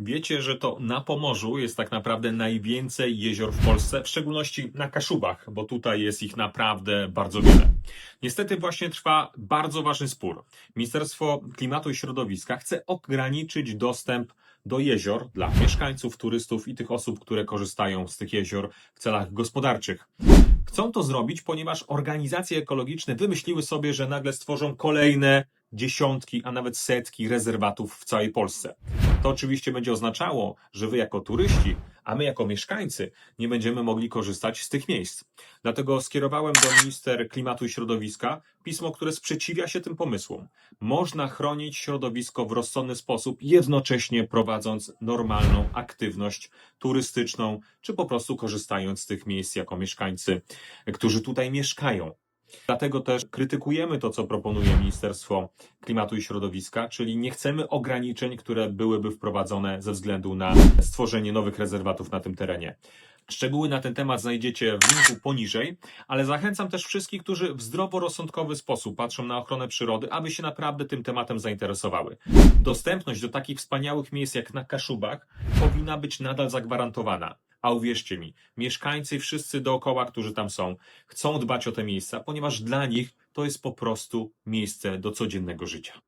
Wiecie, że to na Pomorzu jest tak naprawdę najwięcej jezior w Polsce, w szczególności na Kaszubach, bo tutaj jest ich naprawdę bardzo wiele. Niestety właśnie trwa bardzo ważny spór. Ministerstwo Klimatu i Środowiska chce ograniczyć dostęp do jezior dla mieszkańców, turystów i tych osób, które korzystają z tych jezior w celach gospodarczych. Chcą to zrobić, ponieważ organizacje ekologiczne wymyśliły sobie, że nagle stworzą kolejne dziesiątki, a nawet setki rezerwatów w całej Polsce. To oczywiście będzie oznaczało, że wy jako turyści, a my jako mieszkańcy nie będziemy mogli korzystać z tych miejsc. Dlatego skierowałem do minister klimatu i środowiska pismo, które sprzeciwia się tym pomysłom. Można chronić środowisko w rozsądny sposób, jednocześnie prowadząc normalną aktywność turystyczną, czy po prostu korzystając z tych miejsc jako mieszkańcy, którzy tutaj mieszkają. Dlatego też krytykujemy to, co proponuje Ministerstwo Klimatu i Środowiska, czyli nie chcemy ograniczeń, które byłyby wprowadzone ze względu na stworzenie nowych rezerwatów na tym terenie. Szczegóły na ten temat znajdziecie w linku poniżej, ale zachęcam też wszystkich, którzy w zdroworozsądkowy sposób patrzą na ochronę przyrody, aby się naprawdę tym tematem zainteresowały. Dostępność do takich wspaniałych miejsc jak na Kaszubach powinna być nadal zagwarantowana. A uwierzcie mi, mieszkańcy wszyscy dookoła, którzy tam są, chcą dbać o te miejsca, ponieważ dla nich to jest po prostu miejsce do codziennego życia.